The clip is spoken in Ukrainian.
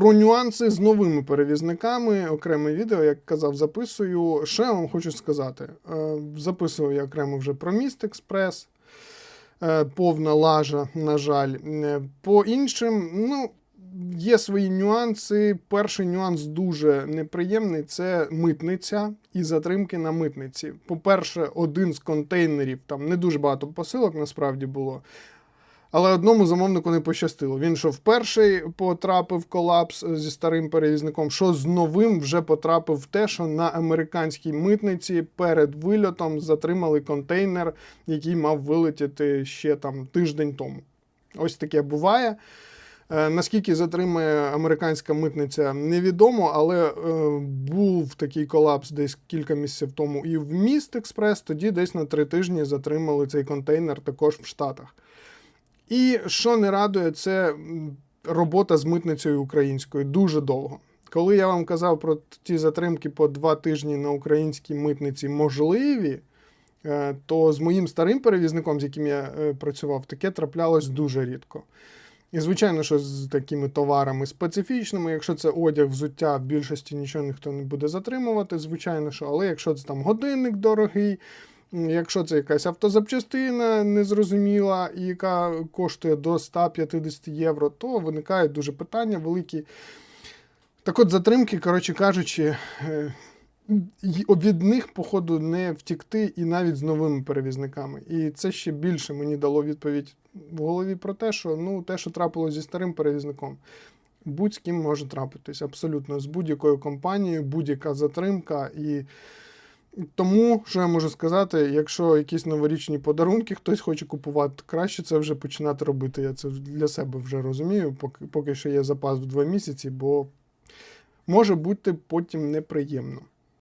Про нюанси з новими перевізниками, окреме відео, як казав, записую. Що я вам хочу сказати? Е, Записував я окремо вже про Міст Експрес, е, повна лажа, на жаль. Е, По іншим, ну, є свої нюанси. Перший нюанс дуже неприємний це митниця і затримки на митниці. По-перше, один з контейнерів, там не дуже багато посилок насправді було. Але одному замовнику не пощастило. Він що вперше потрапив в колапс зі старим перевізником, що з новим вже потрапив в те, що на американській митниці перед вильотом затримали контейнер, який мав вилетіти ще там тиждень тому. Ось таке буває. Е, Наскільки затримає американська митниця, невідомо, але е, був такий колапс десь кілька місяців тому і в міст експрес. Тоді десь на три тижні затримали цей контейнер також в Штатах. І що не радує, це робота з митницею українською дуже довго. Коли я вам казав про ті затримки по два тижні на українській митниці можливі, е, то з моїм старим перевізником, з яким я е, працював, таке траплялось дуже рідко. І звичайно, що з такими товарами специфічними, якщо це одяг, взуття, в більшості нічого ніхто не буде затримувати, звичайно, що, але якщо це там годинник дорогий, якщо це якась автозапчастина незрозуміла, яка коштує до 150 євро, то виникають дуже питання великі. Так от затримки, коротше кажучи, е, від них, походу, не втікти і навіть з новими перевізниками. І це ще більше мені дало відповідь в голові про те, що ну, те, що трапилось зі старим перевізником, будь з ким може трапитись. Абсолютно з будь-якою компанією, будь-яка затримка. І тому, що я можу сказати, якщо якісь новорічні подарунки хтось хоче купувати, краще це вже починати робити. Я це для себе вже розумію, поки, поки що є запас в два місяці, бо може бути потім неприємно.